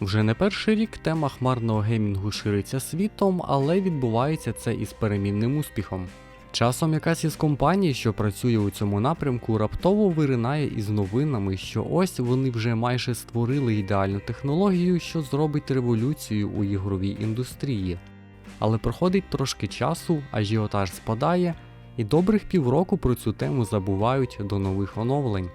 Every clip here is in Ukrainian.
Вже не перший рік тема хмарного геймінгу шириться світом, але відбувається це із перемінним успіхом. Часом якась із компаній, що працює у цьому напрямку, раптово виринає із новинами, що ось вони вже майже створили ідеальну технологію, що зробить революцію у ігровій індустрії. Але проходить трошки часу, ажіотаж спадає, і добрих півроку про цю тему забувають до нових оновлень.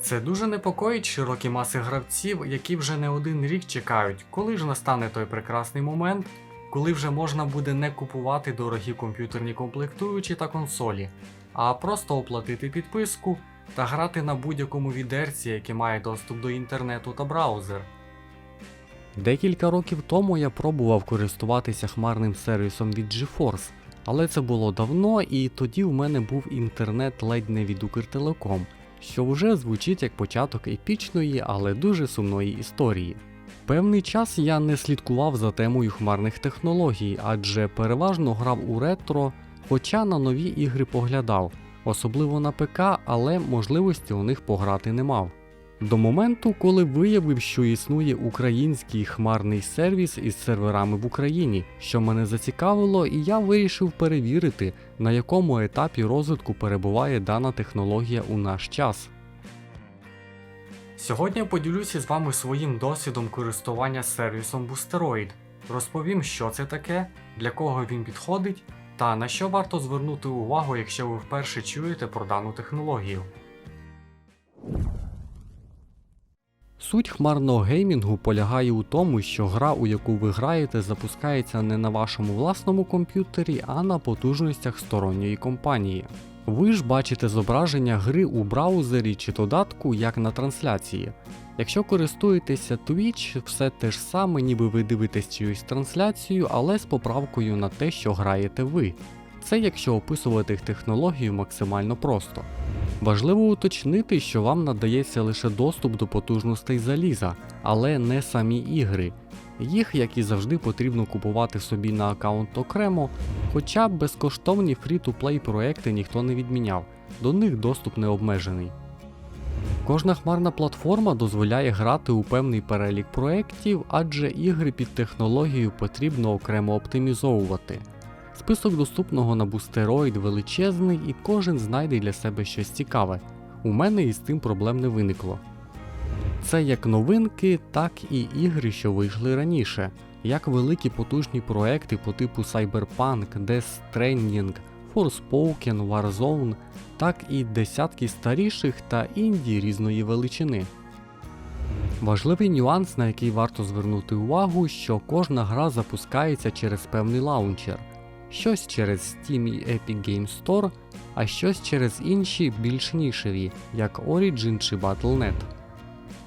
Це дуже непокоїть широкі маси гравців, які вже не один рік чекають, коли ж настане той прекрасний момент, коли вже можна буде не купувати дорогі комп'ютерні комплектуючі та консолі, а просто оплатити підписку та грати на будь-якому відерці, яке має доступ до інтернету та браузер. Декілька років тому я пробував користуватися хмарним сервісом від GeForce, але це було давно, і тоді в мене був інтернет ледь не від Укртелеком, що вже звучить як початок епічної, але дуже сумної історії. Певний час я не слідкував за темою хмарних технологій, адже переважно грав у ретро, хоча на нові ігри поглядав, особливо на ПК, але можливості у них пограти не мав. До моменту, коли виявив, що існує український хмарний сервіс із серверами в Україні, що мене зацікавило, і я вирішив перевірити, на якому етапі розвитку перебуває дана технологія у наш час. Сьогодні поділюся з вами своїм досвідом користування сервісом Boosteroid. Розповім, що це таке, для кого він підходить, та на що варто звернути увагу, якщо ви вперше чуєте про дану технологію. Суть хмарного геймінгу полягає у тому, що гра, у яку ви граєте, запускається не на вашому власному комп'ютері, а на потужностях сторонньої компанії. Ви ж бачите зображення гри у браузері чи додатку, як на трансляції. Якщо користуєтеся Twitch, все те ж саме, ніби ви дивитесь чиюсь трансляцію, але з поправкою на те, що граєте ви. Це якщо описувати технологію максимально просто. Важливо уточнити, що вам надається лише доступ до потужностей заліза, але не самі ігри. Їх, як і завжди, потрібно купувати собі на аккаунт окремо, хоча безкоштовні фрі-то-плей проекти ніхто не відміняв, до них доступ не обмежений. Кожна хмарна платформа дозволяє грати у певний перелік проєктів, адже ігри під технологію потрібно окремо оптимізовувати. Список доступного на Boosteroid величезний і кожен знайде для себе щось цікаве. У мене із цим проблем не виникло. Це як новинки, так і ігри, що вийшли раніше, як великі потужні проекти по типу Cyberpunk, Death Stranding, Forspoken, Warzone, так і десятки старіших та інді різної величини. Важливий нюанс, на який варто звернути увагу, що кожна гра запускається через певний лаунчер, щось через Steam і Epic Games Store, а щось через інші більш нішеві, як Origin чи Battle.net.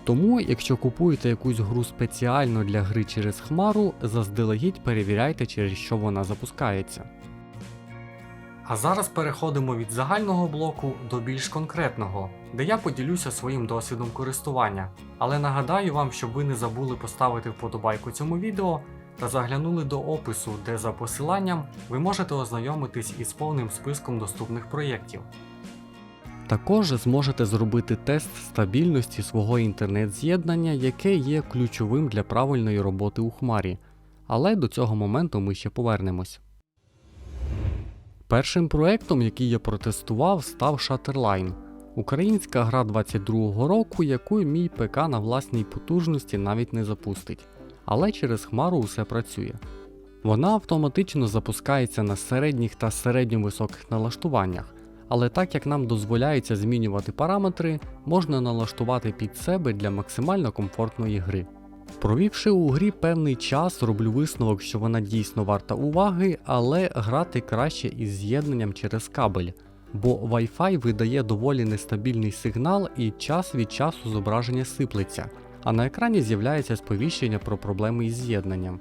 Тому, якщо купуєте якусь гру спеціально для гри через Хмару, заздалегідь перевіряйте, через що вона запускається. А зараз переходимо від загального блоку до більш конкретного, де я поділюся своїм досвідом користування. Але нагадаю вам, щоб ви не забули поставити вподобайку цьому відео та заглянули до опису, де за посиланням ви можете ознайомитись із повним списком доступних проєктів. Також зможете зробити тест стабільності свого інтернет-з'єднання, яке є ключовим для правильної роботи у хмарі. Але до цього моменту ми ще повернемось. Першим проектом, який я протестував, став Shutterline. Українська гра 22-го року, яку мій ПК на власній потужності навіть не запустить. Але через хмару усе працює. Вона автоматично запускається на середніх та середньовисоких налаштуваннях, але так як нам дозволяється змінювати параметри, можна налаштувати під себе для максимально комфортної гри. Провівши у грі певний час, роблю висновок, що вона дійсно варта уваги, але грати краще із з'єднанням через кабель, бо Wi-Fi видає доволі нестабільний сигнал і час від часу зображення сиплеться, а на екрані з'являється сповіщення про проблеми із з'єднанням.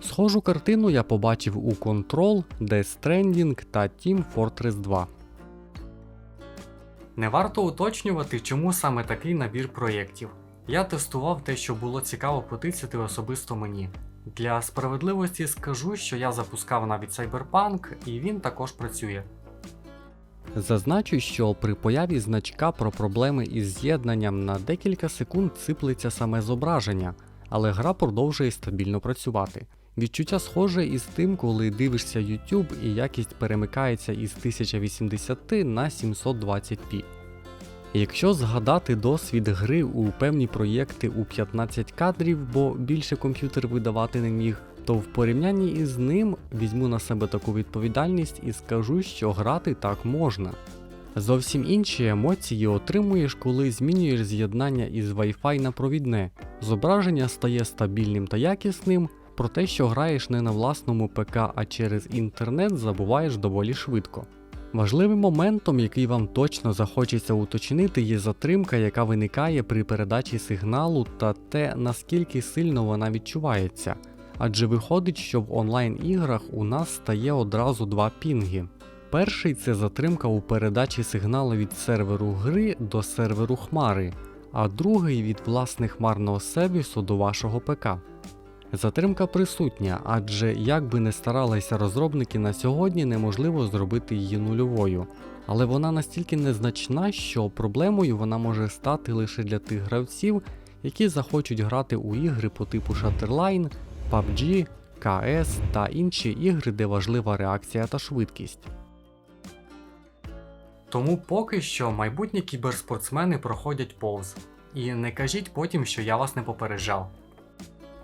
Схожу картину я побачив у Control, Death Stranding та Team Fortress 2. Не варто уточнювати, чому саме такий набір проєктів. Я тестував те, що було цікаво потицяти особисто мені. Для справедливості скажу, що я запускав навіть Cyberpunk, і він також працює. Зазначу, що при появі значка про проблеми із з'єднанням на декілька секунд сиплеться саме зображення, але гра продовжує стабільно працювати. Відчуття схоже із тим, коли дивишся YouTube і якість перемикається із 1080 на 720p. Якщо згадати досвід гри у певні проєкти у 15 кадрів, бо більше комп'ютер видавати не міг, то в порівнянні із ним візьму на себе таку відповідальність і скажу, що грати так можна. Зовсім інші емоції отримуєш, коли змінюєш з'єднання із Wi-Fi на провідне. Зображення стає стабільним та якісним, про те, що граєш не на власному ПК, а через інтернет забуваєш доволі швидко. Важливим моментом, який вам точно захочеться уточнити, є затримка, яка виникає при передачі сигналу та те, наскільки сильно вона відчувається. Адже виходить, що в онлайн-іграх у нас стає одразу два пінги. Перший це затримка у передачі сигналу від серверу гри до серверу хмари, а другий від власне хмарного сервісу до вашого ПК. Затримка присутня, адже як би не старалися розробники на сьогодні, неможливо зробити її нульовою. Але вона настільки незначна, що проблемою вона може стати лише для тих гравців, які захочуть грати у ігри по типу Shutterline, PUBG, CS та інші ігри, де важлива реакція та швидкість. Тому поки що майбутні кіберспортсмени проходять повз. І не кажіть потім, що я вас не попереджав.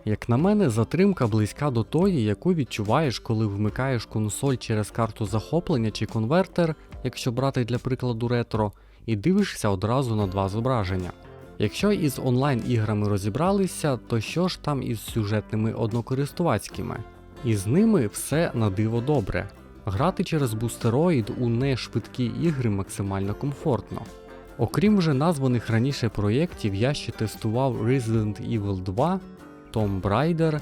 Як на мене, затримка близька до тої, яку відчуваєш, коли вмикаєш консоль через карту захоплення чи конвертер, якщо брати для прикладу ретро, і дивишся одразу на два зображення. Якщо із онлайн-іграми розібралися, то що ж там із сюжетними однокористувацькими? Із ними все на диво добре. Грати через бустероїд у нешвидкі ігри максимально комфортно. Окрім вже названих раніше проєктів, я ще тестував Resident Evil 2, Tomb Raider,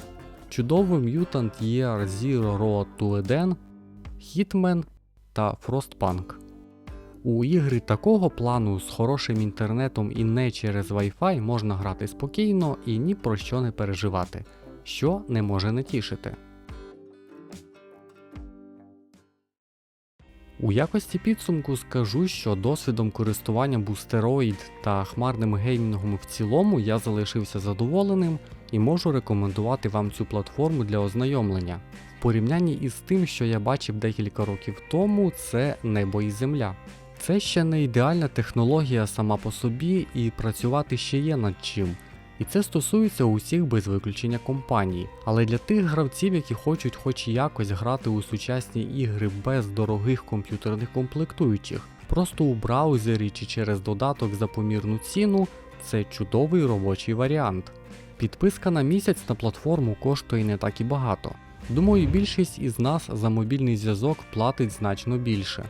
чудовий Mutant Year Zero Road to Eden, Hitman та Frostpunk. У ігри такого плану з хорошим інтернетом і не через Wi-Fi можна грати спокійно і ні про що не переживати, що не може не тішити. У якості підсумку скажу, що досвідом користування Boosteroid та хмарним геймінгом в цілому я залишився задоволеним і можу рекомендувати вам цю платформу для ознайомлення. В порівнянні із тим, що я бачив декілька років тому, це небо і земля. Це ще не ідеальна технологія сама по собі, і працювати ще є над чим. І це стосується усіх без виключення компаній. Але для тих гравців, які хочуть хоч якось грати у сучасні ігри без дорогих комп'ютерних комплектуючих, просто у браузері чи через додаток за помірну ціну, це чудовий робочий варіант. Підписка на місяць на платформу коштує не так і багато. Думаю, більшість із нас за мобільний зв'язок платить значно більше.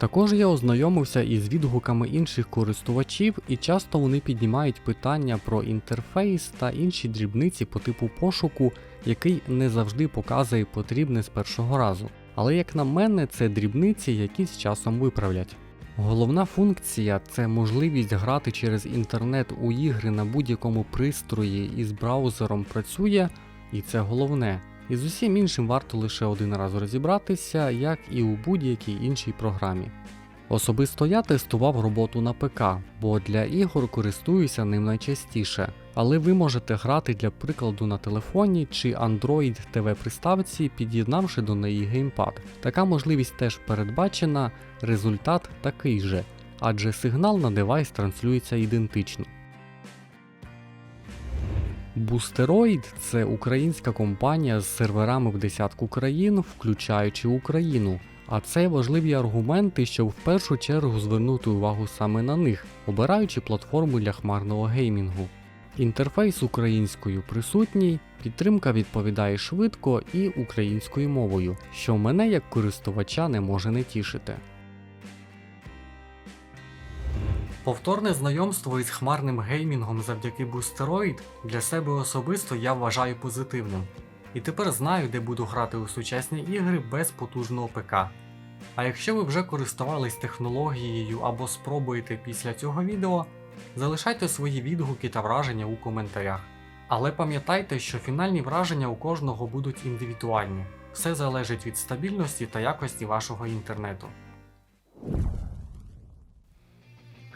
Також я ознайомився із відгуками інших користувачів, і часто вони піднімають питання про інтерфейс та інші дрібниці по типу пошуку, який не завжди показує потрібне з першого разу. Але як на мене, це дрібниці, які з часом виправлять. Головна функція це можливість грати через інтернет у ігри на будь-якому пристрої і з браузером працює, і це головне. І з усім іншим варто лише один раз розібратися, як і у будь-якій іншій програмі. Особисто я тестував роботу на ПК, бо для ігор користуюся ним найчастіше, але ви можете грати для прикладу на телефоні чи Android TV приставці, під'єднавши до неї геймпад. Така можливість теж передбачена, результат такий же, адже сигнал на девайс транслюється ідентично. Boosteroid – це українська компанія з серверами в десятку країн, включаючи Україну. А це важливі аргументи, щоб в першу чергу звернути увагу саме на них, обираючи платформу для хмарного геймінгу. Інтерфейс українською присутній, підтримка відповідає швидко і українською мовою, що мене як користувача не може не тішити. Повторне знайомство із хмарним геймінгом завдяки Boosteroid для себе особисто я вважаю позитивним. І тепер знаю, де буду грати у сучасні ігри без потужного ПК. А якщо ви вже користувались технологією або спробуєте після цього відео, залишайте свої відгуки та враження у коментарях. Але пам'ятайте, що фінальні враження у кожного будуть індивідуальні. Все залежить від стабільності та якості вашого інтернету.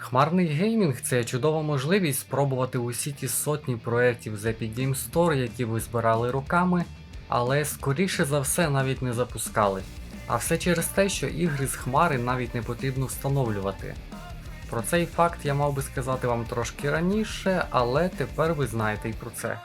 Хмарний геймінг це чудова можливість спробувати усі ті сотні проєктів з Epic Game Store, які ви збирали роками, але скоріше за все навіть не запускали. А все через те, що ігри з Хмари навіть не потрібно встановлювати. Про цей факт я мав би сказати вам трошки раніше, але тепер ви знаєте і про це.